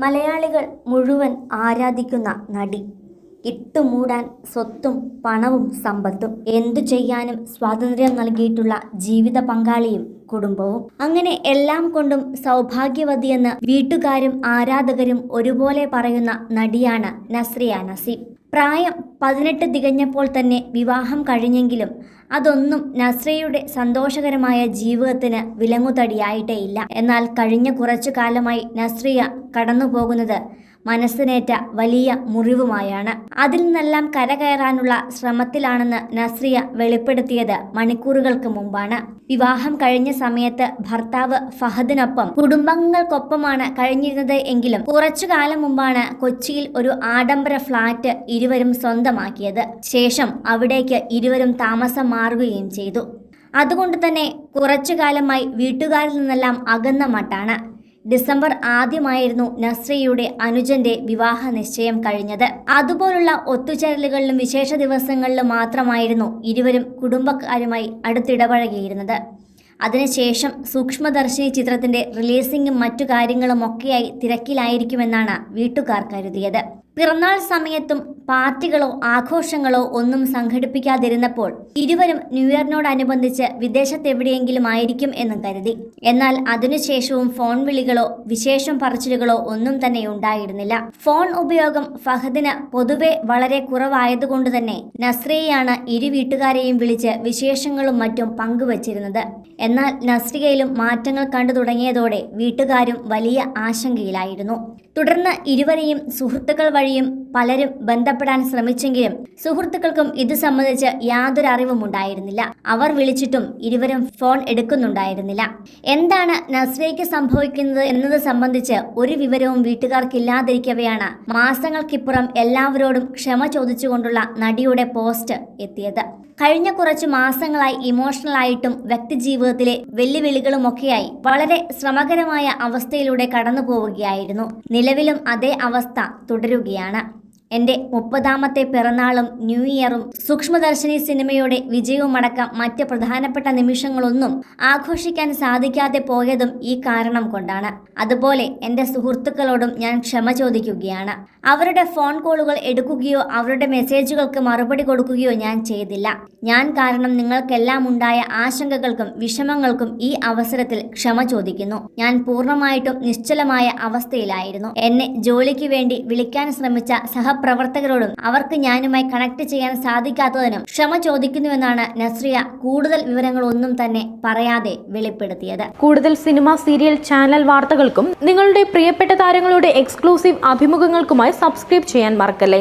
മലയാളികൾ മുഴുവൻ ആരാധിക്കുന്ന നടി. ഇട്ടുമൂടാൻ സ്വത്തും പണവും സമ്പത്തും എന്തു ചെയ്യാനും സ്വാതന്ത്ര്യം നൽകിയിട്ടുള്ള ജീവിത പങ്കാളിയും കുടുംബവും. അങ്ങനെ എല്ലാം കൊണ്ടും സൗഭാഗ്യവതിയെന്ന് വീട്ടുകാരും ആരാധകരും ഒരുപോലെ പറയുന്ന നടിയാണ് നസ്രിയ നസീം. പ്രായം പതിനെട്ട് തികഞ്ഞപ്പോൾ തന്നെ വിവാഹം കഴിഞ്ഞെങ്കിലും അതൊന്നും നസ്രയുടെ സന്തോഷകരമായ ജീവിതത്തിന് വിലങ്ങുതടിയായിട്ടേയില്ല. എന്നാൽ കഴിഞ്ഞ കുറച്ചു കാലമായി നസ്രിയ കടന്നു പോകുന്നത് മനസ്സിനേറ്റ വലിയ മുറിവുമായാണ്. അതിൽ നിന്നെല്ലാം കരകയറാനുള്ള ശ്രമത്തിലാണെന്ന് നസ്രിയ വെളിപ്പെടുത്തിയത് മണിക്കൂറുകൾക്ക് മുമ്പാണ്. വിവാഹം കഴിഞ്ഞ സമയത്ത് ഭർത്താവ് ഫഹദിനൊപ്പം കുടുംബങ്ങൾക്കൊപ്പമാണ് കഴിഞ്ഞിരുന്നത് എങ്കിലും കുറച്ചു കാലം മുമ്പാണ് കൊച്ചിയിൽ ഒരു ആഡംബര ഫ്ളാറ്റ് ഇരുവരും സ്വന്തമാക്കിയത്. ശേഷം അവിടേക്ക് ഇരുവരും താമസം മാറുകയും ചെയ്തു. അതുകൊണ്ട് തന്നെ കുറച്ചു കാലമായി വീട്ടുകാരിൽ നിന്നെല്ലാം അകന്ന മട്ടാണ്. ഡിസംബർ ആദ്യമായിരുന്നു നസ്രിയയുടെ അനുജന്റെ വിവാഹ നിശ്ചയം കഴിഞ്ഞത്. അതുപോലുള്ള ഒത്തുചേരലുകളിലും വിശേഷ ദിവസങ്ങളിലും മാത്രമായിരുന്നു ഇരുവരും കുടുംബക്കാരുമായി അടുത്തിടപഴകിയിരുന്നത്. അതിനുശേഷം സൂക്ഷ്മദർശിനി ചിത്രത്തിന്റെ റിലീസിംഗും മറ്റു കാര്യങ്ങളും ഒക്കെയായി തിരക്കിലായിരിക്കുമെന്നാണ് വീട്ടുകാർ കരുതിയത്. പിറന്നാൾ സമയത്തും പാർട്ടികളോ ആഘോഷങ്ങളോ ഒന്നും സംഘടിപ്പിക്കാതിരുന്നപ്പോൾ ഇരുവരും ന്യൂഇയറിനോടനുബന്ധിച്ച് വിദേശത്ത് വിദേശത്തെവിടെയെങ്കിലും ആയിരിക്കും എന്ന് കരുതി. എന്നാൽ അതിനുശേഷവും ഫോൺ വിളികളോ വിശേഷം പറച്ചിലുകളോ ഒന്നും തന്നെ ഉണ്ടായിരുന്നില്ല. ഫോൺ ഉപയോഗം ഫഹദിന് പൊതുവെ വളരെ കുറവായതുകൊണ്ട് തന്നെ നസ്രിയയാണ് ഇരു വീട്ടുകാരെയും വിളിച്ച് വിശേഷങ്ങളും മറ്റും പങ്കുവച്ചിരുന്നത്. എന്നാൽ നസ്രിയയിലും മാറ്റങ്ങൾ കണ്ടു തുടങ്ങിയതോടെ വീട്ടുകാരും വലിയ ആശങ്കയിലായിരുന്നു. തുടർന്ന് ഇരുവരെയും സുഹൃത്തുക്കൾ വഴിയും പലരും ബന്ധപ്പെടാൻ ശ്രമിച്ചെങ്കിലും സുഹൃത്തുക്കൾക്കും ഇത് സംബന്ധിച്ച് യാതൊരു അറിവും ഉണ്ടായിരുന്നില്ല. അവർ വിളിച്ചിട്ടും ഇരുവരും ഫോൺ എടുക്കുന്നുണ്ടായിരുന്നില്ല. എന്താണ് നസ്രയ്ക്ക് സംഭവിക്കുന്നത് എന്നത് സംബന്ധിച്ച് ഒരു വിവരവും വീട്ടുകാർക്കില്ലാതിരിക്കവെയാണ് മാസങ്ങൾക്കിപ്പുറം എല്ലാവരോടും ക്ഷമ ചോദിച്ചുകൊണ്ടുള്ള നടിയുടെ പോസ്റ്റ് എത്തിയത്. കഴിഞ്ഞ കുറച്ച് മാസങ്ങളായി ഇമോഷണൽ ആയിട്ടും വ്യക്തിജീവിതത്തിലെ വെല്ലുവിളികളുമൊക്കെയായി വളരെ ശ്രമകരമായ അവസ്ഥയിലൂടെ കടന്നു പോവുകയായിരുന്നു നിലവിലും അതേ അവസ്ഥ തുടരുകയാണ്. എന്റെ മുപ്പതാമത്തെ പിറന്നാളും ന്യൂ ഇയറും സൂക്ഷ്മദർശിനി സിനിമയുടെ വിജയവുമടക്കം മറ്റ് പ്രധാനപ്പെട്ട നിമിഷങ്ങളൊന്നും ആഘോഷിക്കാൻ സാധിക്കാതെ പോയതും ഈ കാരണം കൊണ്ടാണ്. അതുപോലെ എന്റെ സുഹൃത്തുക്കളോടും ഞാൻ ക്ഷമ ചോദിക്കുകയാണ്. അവരുടെ ഫോൺ കോളുകൾ എടുക്കുകയോ അവരുടെ മെസ്സേജുകൾക്ക് മറുപടി കൊടുക്കുകയോ ഞാൻ ചെയ്തില്ല. ഞാൻ കാരണം നിങ്ങൾക്കെല്ലാം ഉണ്ടായ ആശങ്കകൾക്കും വിഷമങ്ങൾക്കും ഈ അവസരത്തിൽ ക്ഷമ ചോദിക്കുന്നു. ഞാൻ പൂർണമായിട്ടും നിശ്ചലമായ അവസ്ഥയിലായിരുന്നു. എന്നെ ജോലിക്ക് വേണ്ടി വിളിക്കാൻ ശ്രമിച്ച സഹപ്രവർത്തകരോടും അവർക്ക് ഞാനുമായി കണക്ട് ചെയ്യാൻ സാധിക്കാത്തതിനും ക്ഷമ ചോദിക്കുന്നുവെന്നാണ് നസ്രിയ കൂടുതൽ വിവരങ്ങളൊന്നും തന്നെ പറയാതെ വെളിപ്പെടുത്തിയത്. കൂടുതൽ സിനിമ സീരിയൽ ചാനൽ വാർത്തകൾക്കും നിങ്ങളുടെ പ്രിയപ്പെട്ട താരങ്ങളുടെ എക്സ്ക്ലൂസീവ് അഭിമുഖങ്ങൾക്കുമായി സബ്സ്ക്രൈബ് ചെയ്യാൻ മറക്കല്ലേ?